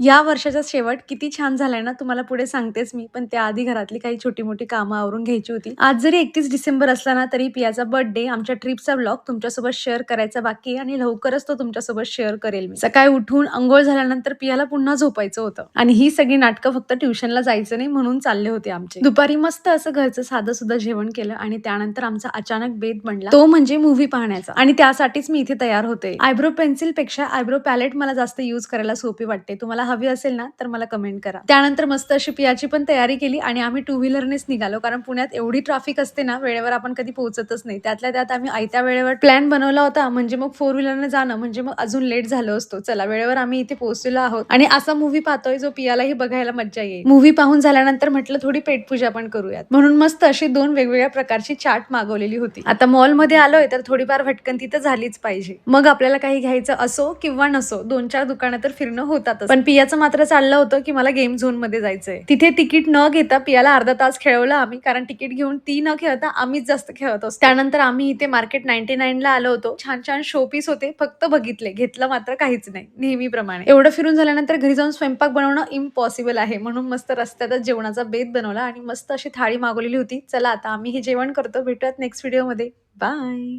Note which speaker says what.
Speaker 1: या वर्षाचा शेवट किती छान झालाय ना तुम्हाला पुढे सांगतेच मी. पण त्याआधी घरातली काही छोटी मोठी कामं आवरून घ्यायची होती. आज जरी एकतीस डिसेंबर असला ना तरी पियाचा बर्थडे आमच्या ट्रिपचा ब्लॉग तुमच्यासोबत शेअर करायचा बाकी आहे आणि लवकरच तो तुमच्यासोबत शेअर करेल मी. सकाळी उठून अंघोळ झाल्यानंतर पियाला पुन्हा झोपायचं होतं. आणि ही सगळी नाटकं फक्त ट्युशनला जायचं नाही म्हणून चालले होते आमचे. दुपारी मस्त असं घरचं साधं सुद्धा जेवण केलं आणि त्यानंतर आमचा अचानक बेत बनला. तो म्हणजे मूव्ही पाहण्याचा. आणि त्यासाठीच मी इथे तयार होते. आयब्रो पेन्सिलपेक्षा आयब्रो पॅलेट मला जास्त युज करायला सोपी वाटते. तुम्हाला हवी असेल ना तर मला कमेंट करा. त्यानंतर मस्त अशी पियाची पण तयारी केली आणि आम्ही टू व्हीलरनेच निघालो. कारण पुण्यात एवढी ट्रॅफिक असते ना वेळेवर आपण कधी पोहोचतच नाही. त्यातल्या त्यात आम्ही आयत्या वेळेवर प्लॅन बनवला होता. म्हणजे मग फोर व्हीलरने जाणं. म्हणजे मग अजून लेट झालो असतो. चला वेळेवर आम्ही इथे पोहोचलेलो आहोत. आणि असा मूव्ही पाहतोय जो पियालाही बघायला मज्जा येईल. मूव्ही पाहून झाल्यानंतर म्हटलं थोडी पेटपूजा पण करूयात. म्हणून मस्त अशी दोन वेगवेगळ्या प्रकारची चाट मागवलेली होती. आता मॉलमध्ये आलोय तर थोडीफार भटकंती तर झालीच पाहिजे. मग आपल्याला काही घ्यायचं असो किंवा नसो दोन चार दुकानं तर फिरणं होतातच. पण पियाचं मात्र चाललं होतं की मला गेम झोनमध्ये जायचंय. तिथे तिकीट न घेता पियाला अर्धा तास खेळवलं आम्ही कारण तिकीट घेऊन ती न खेळता आम्हीच जास्त खेळत असतो. त्यानंतर आम्ही इथे मार्केट नाईन्टी नाईन ला आलो होतो. छान छान शो पीस होते फक्त बघितले घेतलं मात्र काहीच नाही नेहमीप्रमाणे. एवढं फिरून झाल्यानंतर घरी जाऊन स्वयंपाक बनवणं इम्पॉसिबल आहे. म्हणून मस्त रस्त्यातच जेवणाचा बेत बनवला आणि मस्त अशी थाळी मागवलेली होती. चला आता आम्ही हे जेवण करतो. भेटूयात नेक्स्ट व्हिडिओमध्ये बाय